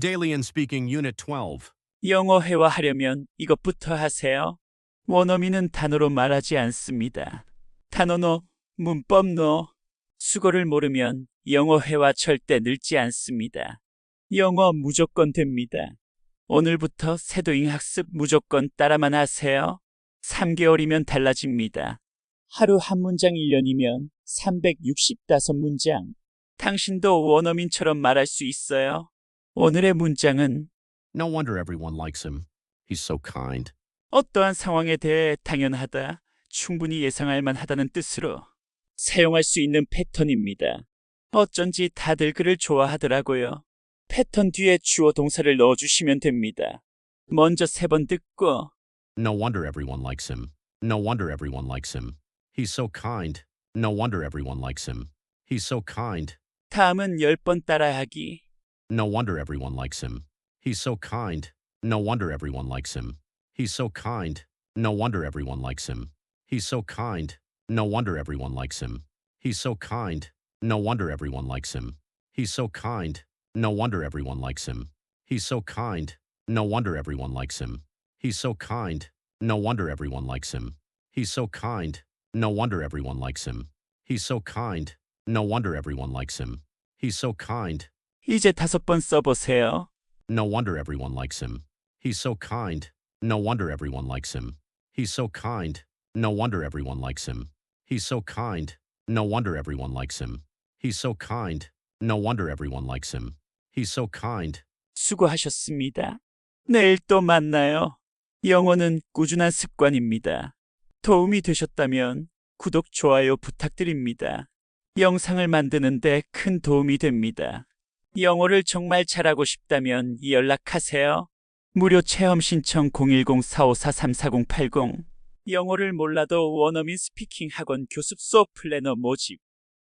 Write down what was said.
Daily and Speaking Unit 12. 영어 회화하려면 이것부터 하세요. 원어민은 단어로 말하지 않습니다. 단어노, 문법노, 수거를 모르면 영어 회화 절대 늘지 않습니다. 영어 무조건 됩니다. 오늘부터 세도잉 학습 무조건 따라만 하세요. 3개월이면 달라집니다. 하루 한 문장 1년이면 365문장. 당신도 원어민처럼 말할 수 있어요. 오늘의 문장은 No wonder everyone likes him. He's so kind. 어떠한 상황에 대해 당연하다, 충분히 예상할 만하다는 뜻으로 사용할 수 있는 패턴입니다. 어쩐지 다들 그를 좋아하더라고요. 패턴 뒤에 주어 동사를 넣어주시면 됩니다. 먼저 세 번 듣고 No wonder everyone likes him. No wonder everyone likes him. He's so kind. No wonder everyone likes him. He's so kind. 다음은 열 번 따라하기. No wonder everyone likes him. He's so kind. No wonder everyone likes him. He's so kind. No wonder everyone likes him. He's so kind. No wonder everyone likes him. He's so kind. No wonder everyone likes him. He's so kind. No wonder everyone likes him. He's so kind. No wonder everyone likes him. He's so kind. No wonder everyone likes him. He's so kind. No wonder everyone likes him. He's so kind. No wonder everyone likes him. He's so kind. 이제 다섯 번 써보세요. No wonder everyone likes him. He's so kind. No wonder everyone likes him. He's so kind. No wonder everyone likes him. He's so kind. No wonder everyone likes him. He's so kind. No wonder everyone likes him. He's so kind. 수고하셨습니다. 내일 또 만나요. 영어는 꾸준한 습관입니다. 도움이 되셨다면 구독, 좋아요 부탁드립니다. 영상을 만드는데 큰 도움이 됩니다. 영어를 정말 잘하고 싶다면 연락하세요. 무료 체험 신청 010-454-34080 영어를 몰라도 원어민 스피킹 학원 교습 수업 플래너 모집